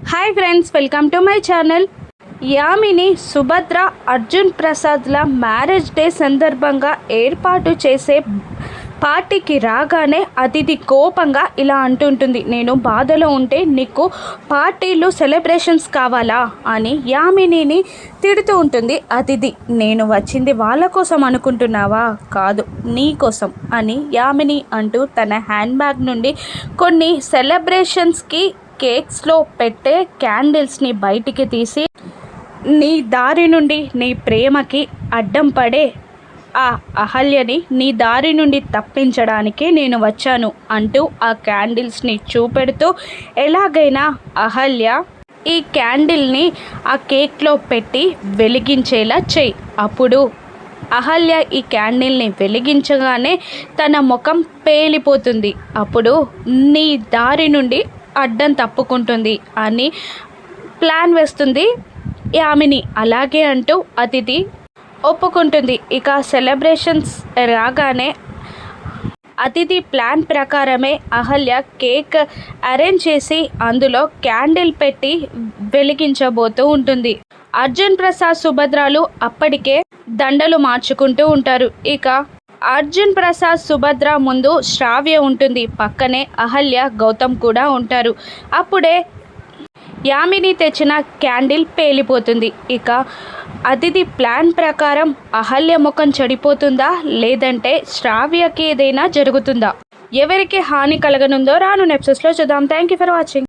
Hi friends welcome to my channel Yamini Subhadra Arjun ప్రసాద్ల marriage day సందర్భంగా ఏర్పాటు చేసే పార్టీకి రాగానే అతిథి కోపంగా ఇలా అంటుంటుంది. నేను బాధలో ఉంటే నీకు పార్టీలు సెలబ్రేషన్స్ కావాలా? అని యామినిని తిడుతూ ఉంటుంది. అతిథి నేను వచ్చింది వాళ్ళ కోసం అనుకుంటున్నావా? కాదు నీ కోసం అని యామిని అంటూ తన హ్యాండ్ బ్యాగ్ నుండి కొన్ని సెలబ్రేషన్స్కి కేక్స్లో పెట్టే క్యాండిల్స్ని బయటికి తీసి నీ దారి నుండి నీ ప్రేమకి అడ్డం పడే ఆ అహల్యని నీ దారి నుండి తప్పించడానికి నేను వచ్చాను అంటూ ఆ క్యాండిల్స్ని చూపెడుతూ ఎలాగైనా అహల్య ఈ క్యాండిల్ని ఆ కేక్లో పెట్టి వెలిగించేలా చెయ్యి అప్పుడు అహల్య ఈ క్యాండిల్ని వెలిగించగానే తన ముఖం పేలిపోతుంది. అప్పుడు నీ దారి నుండి అడ్డం తప్పుకుంటుంది అని ప్లాన్ వేస్తుంది యామిని. అలాగే అంటూ అతిథి ఒప్పుకుంటుంది. ఇక సెలబ్రేషన్స్ రాగానే అతిథి ప్లాన్ ప్రకారమే అహల్య కేక్ అరేంజ్ చేసి అందులో క్యాండిల్ పెట్టి వెలిగించబోతూ ఉంటుంది. అర్జున్ ప్రసాద్ సుభద్రాలు అప్పటికే దండలు మార్చుకుంటూ ఉంటారు. ఇక అర్జున్ ప్రసాద్ సుభద్ర ముందు శ్రావ్య ఉంటుంది. పక్కనే అహల్య గౌతమ్ కూడా ఉంటారు. అప్పుడే యామిని తెచ్చిన క్యాండిల్ పేలిపోతుంది. ఇక అతిథి ప్లాన్ ప్రకారం అహల్య ముఖం చెడిపోతుందా? లేదంటే శ్రావ్యకి ఏదైనా జరుగుతుందా? ఎవరికి హాని కలగనుందో రాను నెప్సెస్లో చూద్దాం. Thank you for watching